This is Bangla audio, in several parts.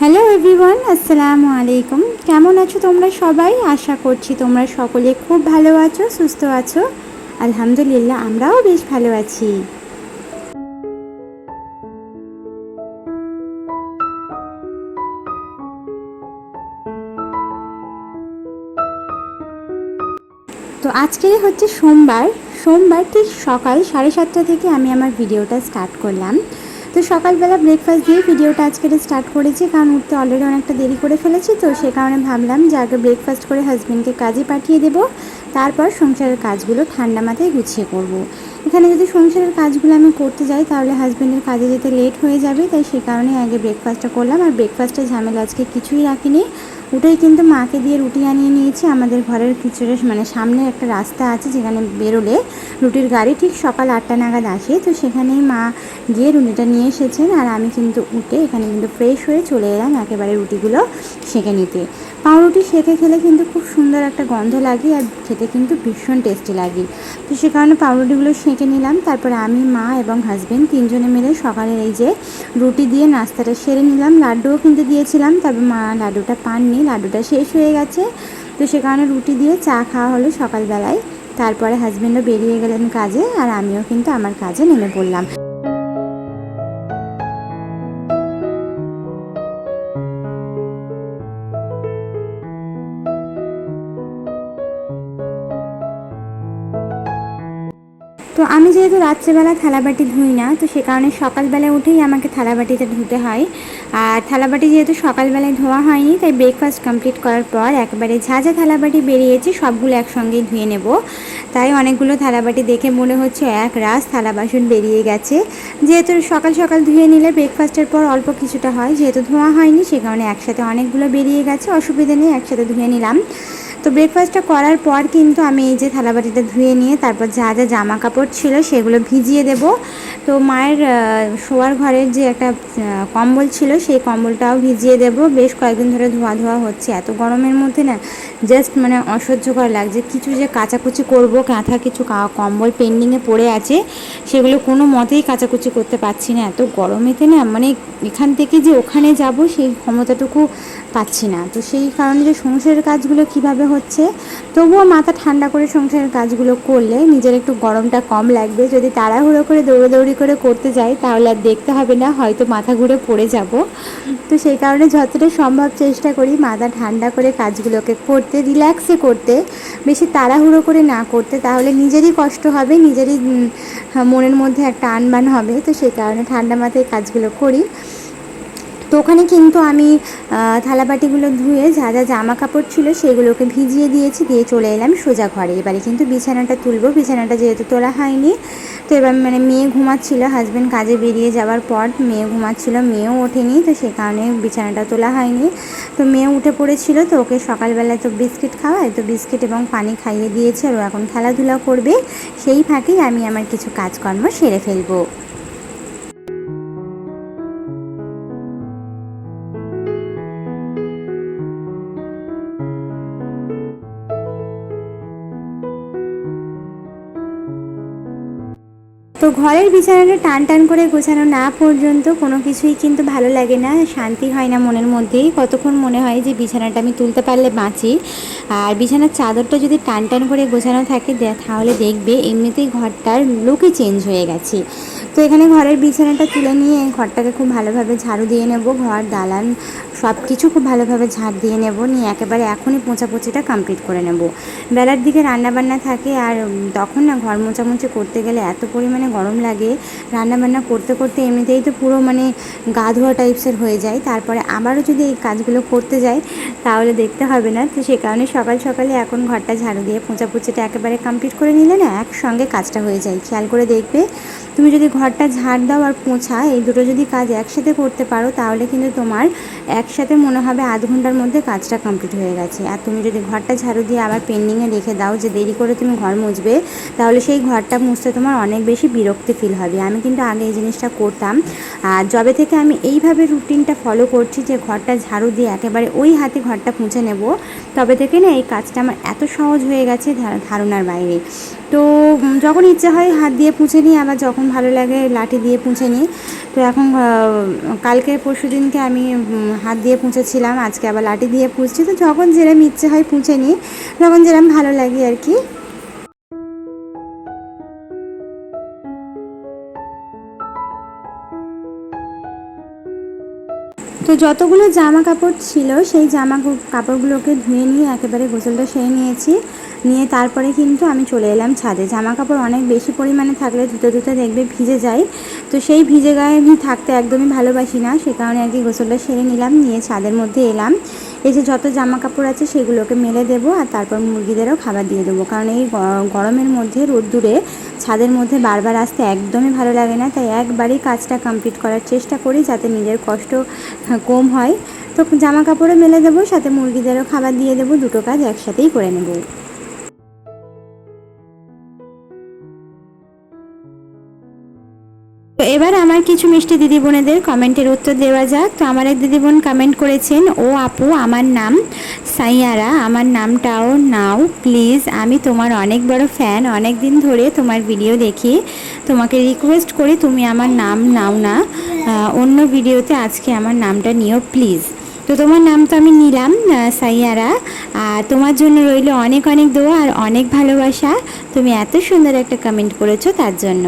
হ্যালো এভরিওয়ান আসসালামু আলাইকুম কেমন আছো তোমরা সবাই? আশা করছি তোমরা সকলে খুব ভালো আছো, সুস্থ আছো। আলহামদুলিল্লাহ, আমরাও বেশ ভালো আছি। তো আজকে হচ্ছে সোমবার। সোমবার ঠিক সকাল সাড়ে সাতটা থেকে আমি আমার ভিডিওটা স্টার্ট করলাম। তো সকালবেলা ব্রেকফাস্ট দিয়ে ভিডিওটা আজকের স্টার্ট করেছি। কারণ উঠতে অলরেডি অনেকটা দেরি করে ফেলেছি, তো সে কারণে ভাবলাম যে আগে ব্রেকফাস্ট করে হাজব্যান্ডকে কাজে পাঠিয়ে দেব। তারপর সংসারের কাজগুলো ঠান্ডা মাথায় গুছিয়ে করব। এখানে যদি সংসারের কাজগুলো আমি করতে যাই, তাহলে হাজব্যান্ডের কাজে যেতে লেট হয়ে যাবে। তাই সে কারণে আগে ব্রেকফাস্টটা করলাম। আর ব্রেকফাস্টের ঝামেলা আজকে কিছুই রাখিনি। উঠেই কিন্তু মাকে দিয়ে রুটি আনিয়ে নিয়েছি। আমাদের ঘরের পিছনে মানে সামনে একটা রাস্তা আছে যেখানে বেরোলে রুটির গাড়ি ঠিক সকাল আটটা নাগাদ আসে। তো সেখানেই মা গিয়ে রুটিটা নিয়ে এসেছেন আর আমি কিন্তু উঠে এখানে কিন্তু ফ্রেশ হয়ে চলে এলাম একেবারে রুটিগুলো সেঁকে নিতে। পাউরুটি সেঁকে খেলে কিন্তু খুব সুন্দর একটা গন্ধ লাগে আর খেতে কিন্তু ভীষণ টেস্টি লাগে। তো সে কারণে পাউরুটিগুলো সেঁকে নিলাম। তারপরে আমি, মা এবং হাজব্যান্ড তিনজনে মিলে সকালের এই যে রুটি দিয়ে নাস্তাটা সেরে নিলাম। লাড্ডুও কিন্তু দিয়েছিলাম, তবে মা লাড্ডুটা পাননি। লাড্ডুটা শেষ হয়ে গেছে। তো সে কারণে রুটি দিয়ে চা খাওয়া হলো সকালবেলায়। তারপরে হাজব্যান্ডও বেরিয়ে গেলেন কাজে আর আমিও কিন্তু আমার কাজে নেমে পড়লাম। আমি যেহেতু রাত্রেবেলা থালাবাটি ধুই না, তো সে কারণে সকালবেলায় উঠেই আমাকে থালাবাটিটা ধুতে হয়। আর থালাবাটি যেহেতু সকালবেলায় ধোয়া হয়নি, তাই ব্রেকফাস্ট কমপ্লিট করার পর একবারে যা যা থালাবাটি বেরিয়েছে সবগুলো একসঙ্গেই ধুয়ে নেব। তাই অনেকগুলো থালাবাটি দেখে মনে হচ্ছে এক রাস থালা বাসন বেরিয়ে গেছে। যেহেতু সকাল সকাল ধুয়ে নিলে ব্রেকফাস্টের পর অল্প কিছুটা হয়, যেহেতু ধোয়া হয়নি, সে কারণে একসাথে অনেকগুলো বেরিয়ে গেছে, অসুবিধা নেই, একসাথে ধুয়ে নিলাম। তো ব্রেকফাস্টটা করার পর কিন্তু আমি এই যে থালাবাটিটা ধুয়ে নিয়ে তারপর যা যা জামা কাপড় ছিল সেগুলো ভিজিয়ে দেব। তো মায়ের শোয়ার ঘরের যে একটা কম্বল ছিল সেই কম্বলটাও ভিজিয়ে দেব। বেশ কয়েকদিন ধরে ধোয়া ধোয়া হচ্ছে। এত গরমের মধ্যে না জাস্ট মানে অসহ্যকর লাগছে। কিছু যে কাচাকুচি করব, কাঁথা কিছু কম্বল পেন্ডিংয়ে পড়ে আছে, সেগুলো কোনো মতেই কাচাকুচি করতে পারছি না। এত গরমেতে না মানে এখান থেকে যে ওখানে যাব সেই ক্ষমতাটুকু পাচ্ছি না। তো সেই কারণে যে সংসারের কাজগুলো কীভাবে হচ্ছে, তবুও মাথা ঠান্ডা করে সংসারের কাজগুলো করলে নিজের একটু গরমটা কম লাগবে। যদি তাড়াহুড়ো করে, দৌড়াদৌড়ি করে করতে যাই, তাহলে আর দেখতে হবে না, হয়তো মাথা ঘুরে পড়ে যাব। তো সেই কারণে যতটা সম্ভব চেষ্টা করি মাথা ঠান্ডা করে কাজগুলোকে করতে, রিল্যাক্সে করতে। বেশি তাড়াহুড়ো করে না করতে, তাহলে নিজেরই কষ্ট হবে, নিজেরই মনের মধ্যে একটা আনবান হবে। তো সেই কারণে ঠান্ডা মাথায় কাজগুলো করি। তো ওখানে কিন্তু আমি থালাবাটিগুলো ধুয়ে যা যা জামা কাপড় ছিল সেগুলোকে ভিজিয়ে দিয়েছি, দিয়ে চলে এলাম সোজা ঘরে। এবারে কিন্তু বিছানাটা তুলবো, বিছানাটা যেহেতু তোলা হয়নি। তো এবার মানে মেয়ে ঘুমাচ্ছিল হাজব্যান্ড কাজে বেরিয়ে যাওয়ার পর মেয়ে ঘুমাচ্ছিল, মেয়েও ওঠেনি, তো সে কারণে বিছানাটা তোলা হয়নি। তো মেয়ে উঠে পড়েছিল, তো ওকে সকালবেলা তো বিস্কিট খাওয়ায়, তো বিস্কিট এবং পানি খাইয়ে দিয়েছে আর ও এখন খেলাধুলা করবে। সেই ফাঁকেই আমি আমার কিছু কাজকর্ম সেরে ফেলব। তো ঘরের বিছানাটা টান টান করে গোছানো না পর্যন্ত কোনো কিছুই কিন্তু ভালো লাগে না, শান্তি হয় না মনের মধ্যেই। কতক্ষণ মনে হয় যে বিছানাটা আমি তুলতে পারলে বাঁচি। আর বিছানার চাদরটা যদি টান টান করে গোছানো থাকে তাহলে দেখবে এমনিতেই ঘরটার লুকই চেঞ্জ হয়ে গেছে। তো এখানে ঘরের বিছানাটা তুলে নিয়ে ঘরটাকে খুব ভালোভাবে ঝাড়ু দিয়ে নেব, ঘর, দালান সব কিছু খুব ভালোভাবে ঝাড় দিয়ে নেব, নিয়ে একেবারে এখনই পোঁচাপুচিটা কমপ্লিট করে নেব। বেলার দিকে রান্নাবান্না থাকে আর তখন না ঘর মোচামুচি করতে গেলে এত পরিমাণে গরম লাগে। রান্নাবান্না করতে করতে এমনিতেই তো পুরো মানে গা ধোয়া টাইপসের হয়ে যায়। তারপরে আবারও যদি এই কাজগুলো করতে যাই, তাহলে দেখতে হবে না। তো সে কারণে সকাল সকালে এখন ঘরটা ঝাড়ু দিয়ে পোঁচাপুচিটা একেবারে কমপ্লিট করে নিলে না, একসঙ্গে কাজটা হয়ে যায়। খেয়াল করে দেখবে, তুমি যদি ঘরটা ঝাড় দাও আর পোঁছা, এই দুটো যদি কাজ একসাথে করতে পারো, তাহলে কিন্তু তোমার একসাথে মনে হবে আধ ঘণ্টার মধ্যে কাজটা কমপ্লিট হয়ে গেছে। আর তুমি যদি ঘরটা ঝাড়ু দিয়ে আবার পেন্ডিংয়ে রেখে দাও যে দেরি করে তুমি ঘর মুছবে, তাহলে সেই ঘরটা মুছতে তোমার অনেক বেশি বিরক্ত বিরক্তি ফিল হবে। আমি কিন্তু আগে এই জিনিসটা করতাম। আর যবে থেকে আমি এইভাবে রুটিনটা ফলো করছি যে ঘরটা ঝাড়ু দিয়ে একেবারে ওই হাতে ঘরটা পুঁছে নেব, তবে থেকে না এই কাজটা আমার এত সহজ হয়ে গেছে ধারণার বাইরে। তো যখন ইচ্ছে হয় হাত দিয়ে পুঁছে নিই, আবার যখন ভালো লাগে লাঠি দিয়ে পুঁছে নিই। তো এখন কালকে পরশু দিনকে আমি হাত দিয়ে পুঁছেছিলাম, আজকে আবার লাঠি দিয়ে পুঁছছি। তো যখন যেরম ইচ্ছে হয় পুঁছে নিই, যখন যেরম ভালো লাগে আর কি। তো যতগুলো জামা কাপড় ছিল, সেই জামা কাপড়গুলোকে ধুয়ে নিয়ে একেবারে গোসলটা সেরে নিয়েছি। নিয়ে তারপরে কিন্তু আমি চলে এলাম ছাদে। জামা কাপড় অনেক বেশি পরিমাণে থাকলে ধুতে ধুতে দেখবে ভিজে যায়। তো সেই ভিজে গায়ে আমি থাকতে একদমই ভালোবাসি না, সে কারণে আর কি গোসলটা সেরে নিলাম, নিয়ে ছাদের মধ্যে এলাম। এই যে যত জামা কাপড় আছে সেগুলোকে মেলে দেবো আর তারপর মুরগিদেরও খাবার দিয়ে দেবো। কারণ এই গরমের মধ্যে রোদ্দুরে ছাদের মধ্যে বারবার আসতে একদমই ভালো লাগে না তাই একবারই কাজটা কমপ্লিট করার চেষ্টা করি যাতে নিজের কষ্ট হ্যাঁ, কম হয়। তো জামা কাপড়ও মেলে দেবো সাথে মুরগিদেরও খাবার দিয়ে দেবো দুটো কাজ একসাথেই করে নেব। কিছু মিষ্টি দিদি বোনেদের কমেন্টের উত্তর দেওয়া যাক। তো আমার এক দিদি বোন কমেন্ট করেছেন, ও আপু, আমার নাম সাইয়ারা, আমার নামটাও নাও প্লিজ আমি তোমার অনেক বড় ফ্যান অনেক দিন ধরে তোমার ভিডিও দেখি। তোমাকে রিকোয়েস্ট করি, তুমি আমার নাম নাও না অন্য ভিডিওতে আজকে আমার নামটা নিও প্লিজ তো তোমার নাম তো আমি নিলাম সাইয়ারা, আর তোমার জন্য রইল অনেক অনেক দোয়া আর অনেক ভালোবাসা। তুমি এত সুন্দর একটা কমেন্ট করেছ তার জন্য।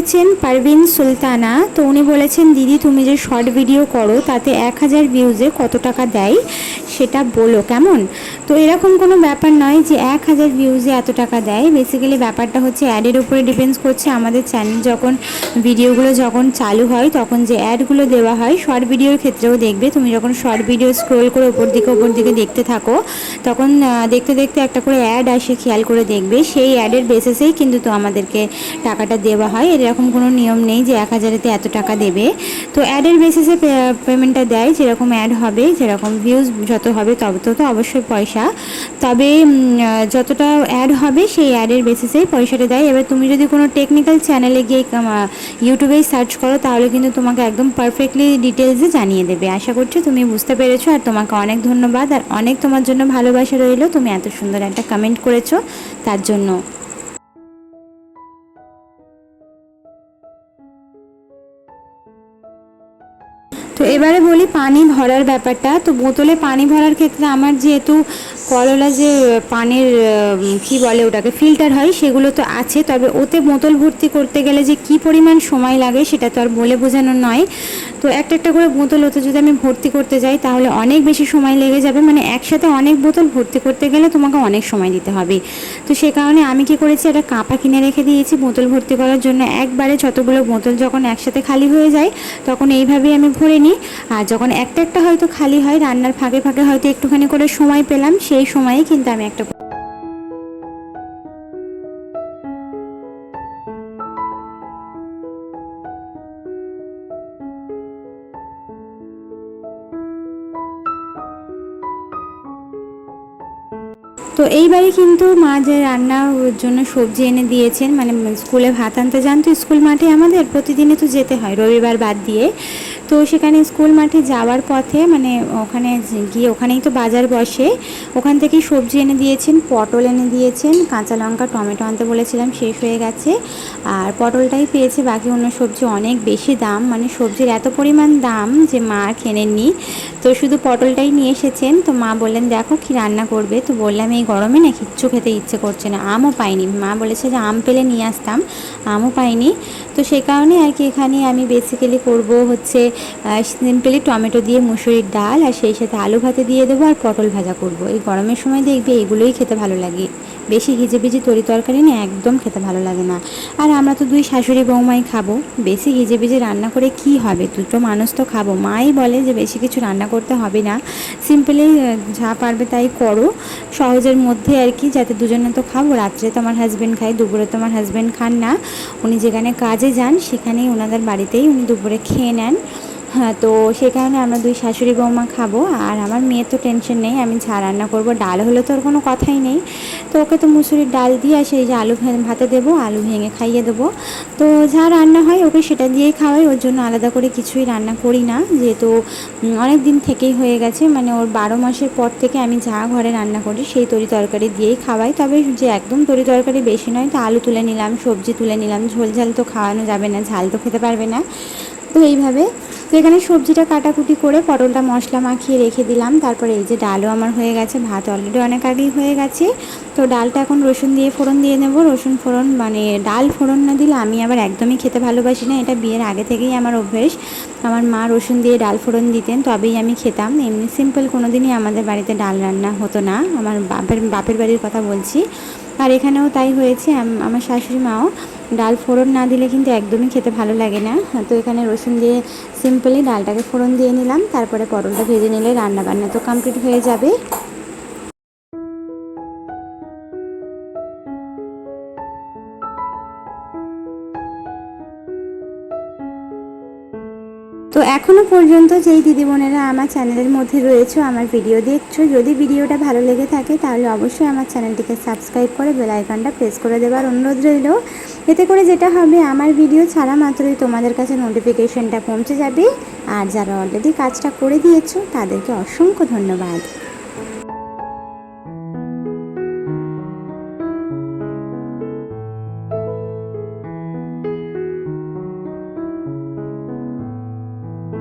করেছেন পারভিন সুলতানা, তো উনি বলেছেন, দিদি, তুমি যে শর্ট ভিডিও করো, তাতে এক হাজার ভিউজে কত টাকা দেয় সেটা বলো, কেমন? তো এরকম কোনো ব্যাপার নয় যে এক হাজার ভিউজে এত টাকা দেয়। বেসিক্যালি ব্যাপারটা হচ্ছে অ্যাডের উপরে ডিপেন্ডস করছে আমাদের চ্যানেল যখন ভিডিওগুলো যখন চালু হয়, তখন যে অ্যাডগুলো দেওয়া হয় শর্ট ভিডিওর ক্ষেত্রেও দেখবে। তুমি যখন শর্ট ভিডিও স্ক্রোল করে ওপর দিকে ওপর দিকে দেখতে থাকো, তখন দেখতে দেখতে একটা করে অ্যাড আসে, খেয়াল করে দেখবে। সেই অ্যাডের বেসিসেই কিন্তু তো আমাদেরকে টাকাটা দেওয়া হয়। এরকম কোনো নিয়ম নেই যে এক হাজারেতে এত টাকা দেবে। তো অ্যাডের বেসিসে পেমেন্টটা দেয়, যেরকম অ্যাড হবে যেরকম ভিউজ যত হবে তত তো অবশ্যই পয়সা। তবে যতটা অ্যাড হবে সেই অ্যাডের বেসিসেই পয়সাটা দেয়। এবার তুমি যদি কোনো টেকনিক্যাল চ্যানেলে গিয়ে ইউটিউবেই সার্চ করো, তাহলে কিন্তু তোমাকে একদম পারফেক্টলি ডিটেলসে জানিয়ে দেবে। আশা করছি তুমি বুঝতে পেরেছ, আর তোমাকে অনেক ধন্যবাদ। আর অনেক তোমার জন্য ভালোবাসা রইল। তুমি এত সুন্দর একটা কমেন্ট করেছ, তার জন্য। এবারে বলি পানি ভরার ব্যাপারটা। তো বোতলে পানি ভরার ক্ষেত্রে আমার যেহেতু কললা যে পানির কি বলে ওটাকে, ফিল্টার হয়, সেগুলো তো আছে। তবে ওতে বোতল ভর্তি করতে গেলে যে কি পরিমাণ সময় লাগে সেটা তো আর বলে বোঝানো নয়। তো একটা একটা করে বোতল ওতে যদি আমি ভর্তি করতে যাই, তাহলে অনেক বেশি সময় লেগে যাবে। মানে একসাথে অনেক বোতল ভর্তি করতে গেলে তোমাকে অনেক সময় দিতে হবে। তো সে কারণে আমি কি করেছি, একটা কাঁপা কিনে রেখে দিয়েছি বোতল ভর্তি করার জন্য। একবারে যতগুলো বোতল যখন একসাথে খালি হয়ে যায়, তখন এইভাবেই আমি ভরে নিই। আর যখন একটা একটা হয়তো খালি হয়, রান্নার ফাঁকে ফাঁকে হয়তো একটুখানি করে সময় পেলাম, সেই সময়ে কিন্তু আমি একটা তো এইবারে কিন্তু মা যে রান্নার জন্য সবজি এনে দিয়েছেন মানে স্কুলে ভাত আনতে যান তো স্কুল মাঠে আমাদের প্রতিদিনে তো যেতে হয়, রবিবার বাদ দিয়ে। তো সেখানে স্কুল মাঠে যাওয়ার পথে মানে ওখানে গিয়ে ওখানেই তো বাজার বসে, ওখান থেকেই সবজি এনে দিয়েছেন, পটল এনে দিয়েছেন, কাঁচা লঙ্কা, টমেটো আনতে বলেছিলাম, শেষ হয়ে গেছে। আর পটলটাই পেয়েছে, বাকি অন্য সবজি অনেক বেশি দাম মানে সবজির এত পরিমাণ দাম যে মা কেনেননি। তো শুধু পটলটাই নিয়ে এসেছেন, তো মা বললেন, দেখো কি রান্না করবে। তো বললাম, এই গরমে না কিচ্ছু খেতে ইচ্ছে করছে না, আমও পাইনি। মা বলেছে যে, আম পেলে নিয়ে আসতাম, আমও পাইনি। তো সেই কারণে আর কি এখানে আমি বেসিক্যালি করব হচ্ছে সিম্পলি টমেটো দিয়ে মুসুরির ডাল আর সেই সাথে আলু ভাতে দিয়ে দেবো আর পটল ভাজা করব। এই গরমের সময় দেখবে এগুলোই খেতে ভালো লাগে। বেশি হিজেবিজি তরি তরকারি না একদম খেতে ভালো লাগে না। আর আমরা তো দুই শাশুড়ি বৌমাই খাব। বেশি হিজেবিজি রান্না করে কি হবে? দুটো মানুষ তো খাব। মাই বলে যে বেশি কিছু রান্না করতে হবে না। সিম্পলি যা পারবে তাই করো। সহজের মধ্যে আর কি, যাতে দুজনে তো খাব। রাত্রে তো আমার হাজব্যান্ড খায়, দুপুরে তো আমার হাজব্যান্ড খান না। উনি যেখানে কাজে যান, সেখানেই ওনাদের বাড়িতেই উনি দুপুরে খেয়ে নেন। হ্যাঁ তো সে কারণে আমরা দুই শাশুড়ি বৌমা খাব। আর আমার মেয়ের তো টেনশন নেই, আমি যা রান্না করব। ডাল হলে তো ওর কোনো কথাই নেই। তো ওকে তো মুসুরির ডাল দিয়ে সেই যে আলু ভাতে দেবো, আলু ভেঙে খাইয়ে দেবো। তো যা রান্না হয় ওকে সেটা দিয়েই খাওয়াই। ওর জন্য আলাদা করে কিছুই রান্না করি না। যেহেতু অনেক দিন থেকেই হয়ে গেছে। মানে ওর বারো মাসের পর থেকে আমি যা ঘরে রান্না করি সেই তরি তরকারি দিয়েই খাওয়াই। তবে যে একদম তরি তরকারি বেশি নয়, তো আলু তুলে নিলাম, সবজি তুলে নিলাম। ঝোল ঝাল তো খাওয়ানো যাবে না, ঝাল তো খেতে পারবে না। তো এইভাবে তো এখানে সবজিটা কাটাকুটি করে পটলটা মশলা মাখিয়ে রেখে দিলাম। তারপরে এই যে ডালও আমার হয়ে গেছে, ভাত অলরেডি অনেক আগেই হয়ে গেছে। তো ডালটা এখন রসুন দিয়ে ফোড়ন দিয়ে নেব। রসুন ফোড়ন মানে ডাল ফোড়ন না দিলে আমি আবার একদমই খেতে ভালোবাসি না, এটা বিয়ের আগে থেকেই আমার অভ্যেস। আমার মা রসুন দিয়ে ডাল ফোড়ন দিতেন, তবেই আমি খেতাম। এমনি সিম্পল কোনো দিনই আমাদের বাড়িতে ডাল রান্না হতো না, আমার বাপের বাপের বাড়ির কথা বলছি। আর এখানেও তাই হয়েছে আমার শাশুড়ি মাও। ডাল ফোড়ন না দিলে কিন্তু একদমই খেতে ভালো লাগে না। তো এখানে রসুন দিয়ে সিম্পলি ডালটাকে ফোড়ন দিয়ে নিলাম। তারপরে পটলটা ভেজে নিলে রান্না বান্না তো কমপ্লিট হয়ে যাবে। তো এখনও পর্যন্ত যেই দিদি বোনেরা আমার চ্যানেলের মধ্যে রয়েছে, আমার ভিডিও দেখছ, যদি ভিডিওটা ভালো লেগে থাকে তাহলে অবশ্যই আমার চ্যানেলটিকে সাবস্ক্রাইব করে বেল আইকনটা প্রেস করে দেওয়ার অনুরোধ রইল। এতে করে যেটা হবে, আমার ভিডিও ছাড়া মাত্রই তোমাদের কাছে নোটিফিকেশনটা পৌঁছে যাবে। আর যারা অলরেডি কাজটা করে দিয়েছ, তাদেরকে অসংখ্য ধন্যবাদ।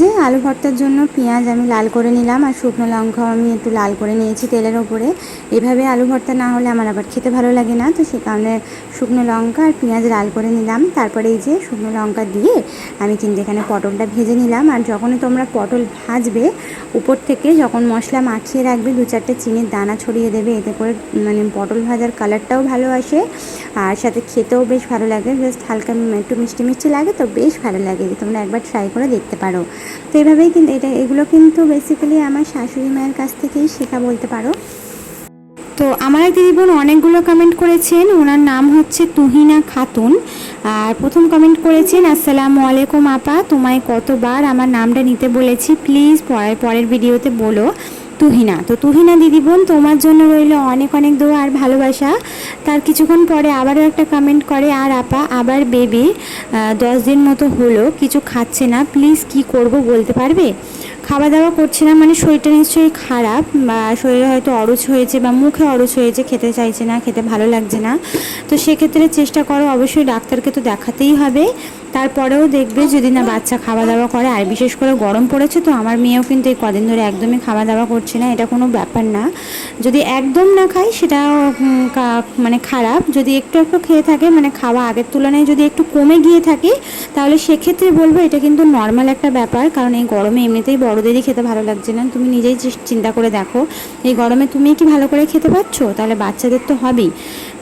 যে আলু ভর্তার জন্য পেঁয়াজ আমি লাল করে নিলাম আর শুকনো লঙ্কাও আমি একটু লাল করে নিয়েছি তেলের ওপরে। এভাবে আলু ভর্তা না হলে আমার আবার খেতে ভালো লাগে না। তো সে কারণে শুকনো লঙ্কা আর পেঁয়াজ লাল করে নিলাম। তারপরে এই যে শুকনো লঙ্কা দিয়ে আমি কিন্তু এখানে পটলটা ভেজে নিলাম। আর যখনই তোমরা পটল ভাজবে, উপর থেকে যখন মশলা মাখিয়ে রাখবে, দু চারটে চিনির দানা ছড়িয়ে দেবে, এতে করে মানে পটল ভাজার কালারটাও ভালো আসে। আর সাথে খেতেও বেশ ভালো লাগে। জাস্ট হালকা একটু মিষ্টি মিষ্টি লাগে, তো বেশ ভালো লাগে। তোমরা একবার ট্রাই করে দেখতে পারো। তো এভাবেই কিন্তু এটা, এগুলো কিন্তু বেসিক্যালি আমার শাশুড়ি মায়ের কাছ থেকেই শেখা বলতে পারো। তো আমার এক দিদি বোন অনেকগুলো কমেন্ট করেছেন, ওনার নাম হচ্ছে তুহিনা খাতুন। আর প্রথম কমেন্ট করেছেন, আসসালামু আলাইকুম আপা, তোমায় কতবার আমার নামটা নিতে বলেছি প্লিজ পরের পরের ভিডিওতে বলো। তুহিনা। তো তুহিনা দিদি বোন, তোমার জন্য রইল অনেক অনেক দোয়া আর ভালোবাসা। তার কিছুক্ষণ পরে আবারও একটা কমেন্ট করে, আর আপা, আবার বেবি দশ দিন মতো হলো, কিছু খাচ্ছে না প্লিজ কি করব বলতে পারবে? খাওয়া দাওয়া করছে না মানে শরীরটা নিশ্চয়ই খারাপ, বা শরীরে হয়তো অরুচ হয়েছে বা মুখে অরুচ হয়েছে, খেতে চাইছে না, খেতে ভালো লাগছে না। তো সেক্ষেত্রে চেষ্টা করো, অবশ্যই ডাক্তারকে তো দেখাতেই হবে। তারপরেও দেখবে যদি না বাচ্চা খাওয়া দাওয়া করে, আর বিশেষ করে গরম পড়েছে তো আমার মেয়েও কিন্তু এই কদিন ধরে একদমই খাওয়া দাওয়া করছে না, এটা কোনো ব্যাপার না। যদি একদম না খায় সেটা মানে খারাপ। যদি একটু একটু খেয়ে থাকে মানে খাওয়া আগের তুলনায় যদি একটু কমে গিয়ে থাকে, তাহলে সেক্ষেত্রে বলব এটা কিন্তু নর্মাল একটা ব্যাপার, কারণ এই গরমে এমনিতেই বড়দেরই খেতে ভালো লাগছে না। তুমি নিজেই চিন্তা করে দেখো, এই গরমে তুমি কি ভালো করে খেতে পারছ? তাহলে বাচ্চাদের তো হবেই।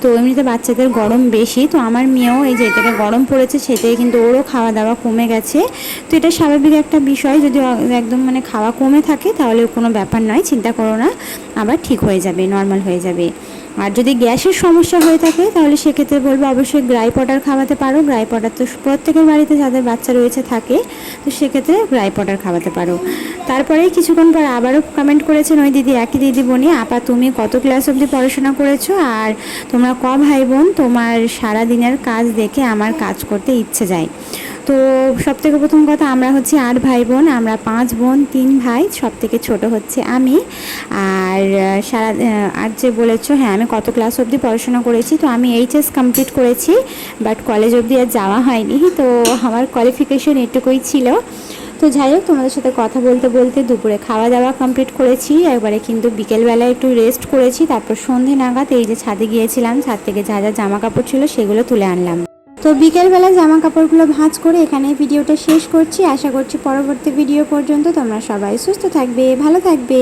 তো এমনিতে বাচ্চাদের গরম বেশি, তো আমার মেয়েও এই যে এটাকে গরম পড়েছে সেটাই কিন্তু ওরও খাওয়া দাওয়া কমে গেছে। তো এটা স্বাভাবিক একটা বিষয়, যদি একদম মানে খাওয়া কমে থাকে তাহলে কোনো ব্যাপার নয়, চিন্তা করো না, আবার ঠিক হয়ে যাবে নর্মাল হয়ে যাবে। আর যদি গ্যাসের সমস্যা হয়ে থাকে, তাহলে সেক্ষেত্রে বলব অবশ্যই গ্রাই পটার খাওয়াতে পারো। গ্রাই পটার তো প্রত্যেকের বাড়িতে যাদের বাচ্চা রয়েছে থাকে, তো সেক্ষেত্রে গ্রাই পটার খাওয়াতে পারো। তারপরে কিছুক্ষণ পর আবারও কমেন্ট করেছেন ওই দিদি, একই দিদি বোনই আপা, তুমি কত ক্লাস অবধি পড়াশোনা করেছ? আর তোমরা ক ভাই বোন? তোমার সারা দিনের কাজ দেখে আমার কাজ করতে ইচ্ছে যায়। তো সব থেকে প্রথম কথা আমরা হচ্ছে আট ভাই বোন আমরা পাঁচ বোন, তিন ভাই সব থেকে ছোট হচ্ছে আমি। আর সারা আর যে বলেছ হ্যাঁ আমি কত ক্লাস অবধি পড়াশোনা করেছি, তো আমি এইচএস কমপ্লিট করেছি বাট কলেজ অবধি আর যাওয়া হয়নি, তো আমার কোয়ালিফিকেশন এটুকুই ছিল। তো যাই হোক, তোমাদের সাথে কথা বলতে বলতে দুপুরে খাওয়া দাওয়া কমপ্লিট করেছি, একবারে কিন্তু বিকেলবেলা একটু রেস্ট করেছি, তারপর সন্ধে নাগাদ এই যে ছাদে গিয়েছিলাম, ছাদ থেকে যা যা জামা কাপড় ছিল, সেগুলো তুলে আনলাম। তো বিকেলবেলা জামা কাপড়গুলো ভাঁজ করে এখানে ভিডিওটা শেষ করছি। আশা করছি পরবর্তী ভিডিও পর্যন্ত তোমরা সবাই সুস্থ থাকবে, ভালো থাকবে।